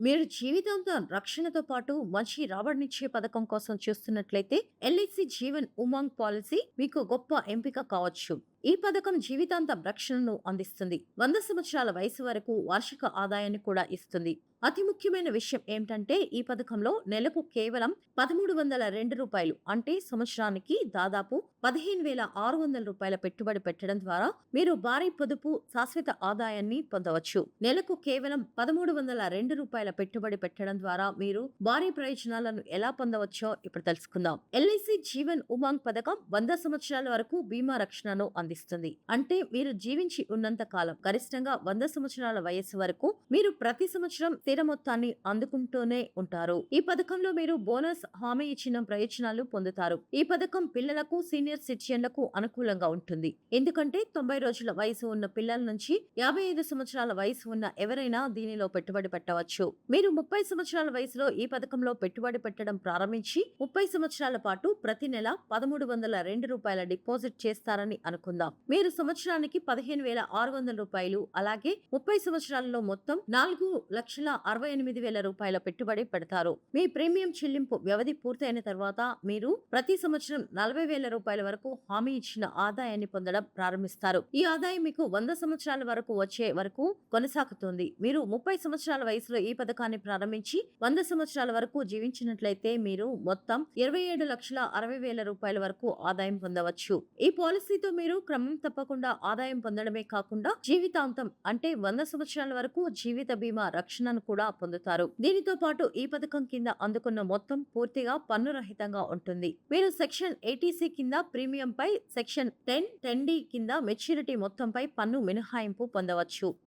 మీరు జీవితంతో రక్షణతో పాటు మంచి రాబడినిచ్చే పథకం కోసం చూస్తున్నట్లయితే ఎల్ఐసి జీవన్ ఉమాంగ్ పాలసీ మీకు గొప్ప ఎంపిక కావచ్చు. ఈ పథకం జీవితాంతం రక్షణను అందిస్తుంది. వంద సంవత్సరాల వయసు వరకు వార్షిక ఆదాయాన్ని కూడా ఇస్తుంది. అతి ముఖ్యమైన విషయం ఏమిటంటే ఈ పథకంలో నెలకు కేవలం పదమూడు వందల రెండు రూపాయలు అంటే సంవత్సరానికి దాదాపు పదిహేను వేల ఆరు వందల రూపాయల పెట్టుబడి పెట్టడం ద్వారా మీరు భారీ పొదుపు శాశ్వత ఆదాయాన్ని పొందవచ్చు. నెలకు కేవలం పదమూడు వందల రెండు రూపాయల పెట్టుబడి పెట్టడం ద్వారా మీరు భారీ ప్రయోజనాలను ఎలా పొందవచ్చో ఇప్పుడు తెలుసుకుందాం. ఎల్ఐసి జీవన్ ఉమాంగ్ పథకం వంద సంవత్సరాల వరకు బీమా రక్షణను అందిస్తుంది. అంటే మీరు జీవించి ఉన్నంత కాలం గరిష్టంగా వంద సంవత్సరాల వయస్సు వరకు మీరు ప్రతి సంవత్సరం స్థిర మొత్తాన్ని అందుకుంటూనే ఉంటారు. ఈ పథకంలో మీరు బోనస్ హామీ ఇచ్చిన ప్రయోజనాలు పొందుతారు. ఈ పథకం పిల్లలకు సీనియర్ సిటిజన్లకు అనుకూలంగా ఉంటుంది. ఎందుకంటే తొంభై రోజుల వయసు ఉన్న పిల్లల నుంచి యాభై ఐదు సంవత్సరాల వయసు ఉన్న ఎవరైనా దీనిలో పెట్టుబడి పెట్టవచ్చు. మీరు ముప్పై సంవత్సరాల వయసులో ఈ పథకంలో పెట్టుబడి పెట్టడం ప్రారంభించి ముప్పై సంవత్సరాల పాటు ప్రతి నెల పదమూడు వందల రెండు రూపాయల డిపాజిట్ చేస్తారని అనుకుందాం. మీరు సంవత్సరానికి పదిహేను వేల ఆరు వందల రూపాయలు అలాగే ముప్పై సంవత్సరాలలో మొత్తం నాలుగు లక్షల అరవై ఎనిమిది వేల రూపాయల పెట్టుబడి పెడతారు. మీ ప్రీమియం చెల్లింపు వ్యవధి పూర్తయిన తర్వాత మీరు ప్రతి సంవత్సరం నలభై వేల రూపాయల వరకు హామీ ఇచ్చిన ఆదాయాన్ని పొందడం ప్రారంభిస్తారు. ఈ ఆదాయం మీకు వంద సంవత్సరాల వరకు వచ్చే వరకు కొనసాగుతుంది. మీరు ముప్పై సంవత్సరాల వయసులో ఈ పథకాన్ని ప్రారంభించి వంద సంవత్సరాల వరకు జీవించినట్లయితే మీరు మొత్తం ఇరవై ఏడు లక్షల అరవై వేల రూపాయల వరకు ఆదాయం పొందవచ్చు. ఈ పాలసీతో మీరు క్రమం తప్పకుండా ఆదాయం పొందడమే కాకుండా జీవితాంతం అంటే వంద సంవత్సరాల వరకు జీవిత బీమా రక్షణను కూడా పొందుతారు. దీనితో పాటు ఈ పథకం కింద అందుకున్న మొత్తం పూర్తిగా పన్ను రహితంగా ఉంటుంది. మీరు సెక్షన్ ఎయిటీసీ కింద ప్రీమియం పై సెక్షన్ టెన్ టెన్ డి కింద మెచ్యూరిటీ మొత్తంపై పన్ను మినహాయింపు పొందవచ్చు.